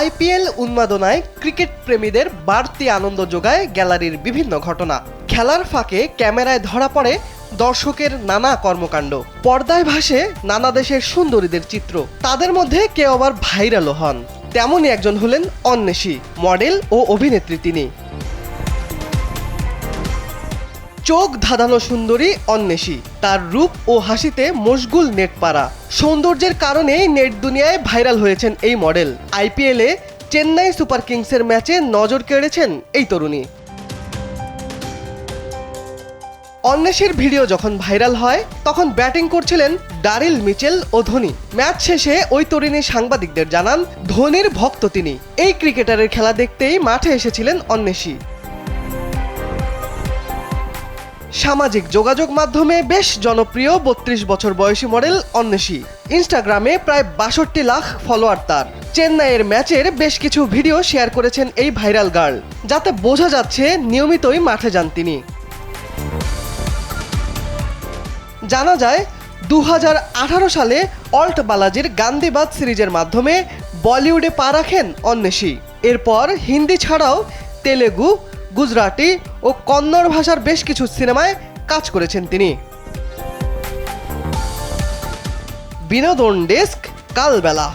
IPL উন্মাদনায় cricket প্রেমীদের বাড়তি আনন্দ যোগায় গ্যালারির বিভিন্ন ঘটনা। খেলার ফাঁকে ক্যামেরায় ধরা পড়ে দর্শকের নানা কর্মকাণ্ড। পর্দায় ভাসে নানা দেশের সুন্দরীদের চিত্র। তাদের মধ্যে কেউ আবার ভাইরালও হন। তেমনই একজন হলেন অন্বেষী, মডেল ও অভিনেত্রী তিনি। চোখ ধাঁধানো সুন্দরী অন্বেষী। তার রূপ ও হাসিতে মশগুল নেটপাড়া। সৌন্দর্যের কারণেই নেট দুনিয়ায় ভাইরাল হয়েছেন এই মডেল। আইপিএলে চেন্নাই সুপার কিংসের ম্যাচে নজর কেড়েছেন এই তরুণী। অন্বেষীর ভিডিও যখন ভাইরাল হয়, তখন ব্যাটিং করছিলেন ডারিল মিচেল ও ধোনি। ম্যাচ শেষে ওই তরুণী সাংবাদিকদের জানান, ধোনির ভক্ত তিনি। এই ক্রিকেটারের খেলা দেখতেই মাঠে এসেছিলেন অন্বেষী। সামাজিক যোগাযোগ মাধ্যমে বেশ জনপ্রিয় বত্রিশ বছর বয়সী মডেল অন্বেষী। ইনস্টাগ্রামে প্রায় বাষট্টি লাখ ফলোয়ার তার। চেন্নাইয়ের ম্যাচের বেশ কিছু ভিডিও শেয়ার করেছেন এই ভাইরাল গার্ল, যাতে বোঝা যাচ্ছে নিয়মিতই মাঠে যান তিনি। জানা যায় দু হাজার আঠারো সালে অল্ট বালাজির গান্ধীবাদ সিরিজের মাধ্যমে বলিউডে পা রাখেন অন্বেষী। এরপর হিন্দি ছাড়াও তেলেগু গুজরাটি ও কন্নড় ভাষার বেশ কিছু সিনেমায় কাজ করেছেন তিনি। বিনোদন ডেস্ক কালবেলা।